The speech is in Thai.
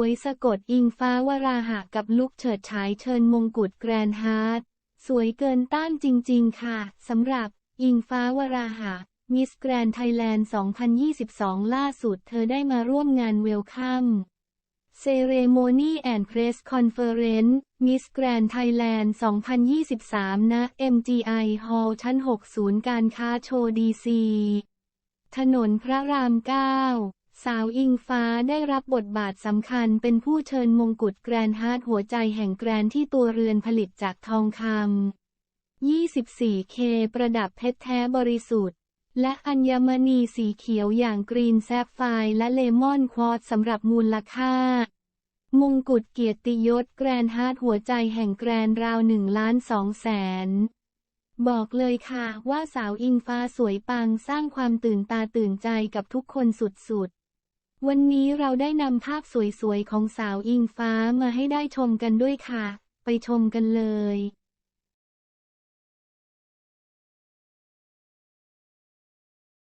วยสะกดอิงฟ้าวราหะกับลุกเฉิดฉายเชิญมงกุฎแกรนฮาร์ดสวยเกินต้านจริง ๆ ค่ะสำหรับ อิงฟ้าวราหะมิสแกรนไทยแลนด์ 2022 ล่าสุดเธอได้มาร่วมงานเวลคัมเซเรโมนีแอนด์เพรสคอนเฟอเรนซ์มิสแกรนไทยแลนด์ 2023 ณ MGI Hall ชั้น6ศูนย์การค้าโชว์ดีซี ถนนพระราม 9 สาวอิงฟ้าได้รับบทบาทสำคัญเป็นผู้เชิญมงกุฎแกรนฮาร์ดหัวใจแห่งแกรนที่ตัวเรือนผลิตจากทองคำ 24K ประดับเพชรแท้บริสุทธิ์ และอัญมณีสีเขียวอย่างกรีนแซฟไฟร์และเลมอนควอตสำหรับมูลค่า มงกุฎเกียรติยศแกรนฮาร์ดหัวใจแห่งแกรนราวหนึ่งล้านสองแสนบอกเลยค่ะว่าสาวอิงฟ้าสวยปังสร้างความตื่นตาตื่นใจกับทุกคนสุดๆ วันนี้เราได้นำภาพสวยๆ ของสาวอิงฟ้ามาให้ได้ชมกันด้วยค่ะ ไปชมกันเลย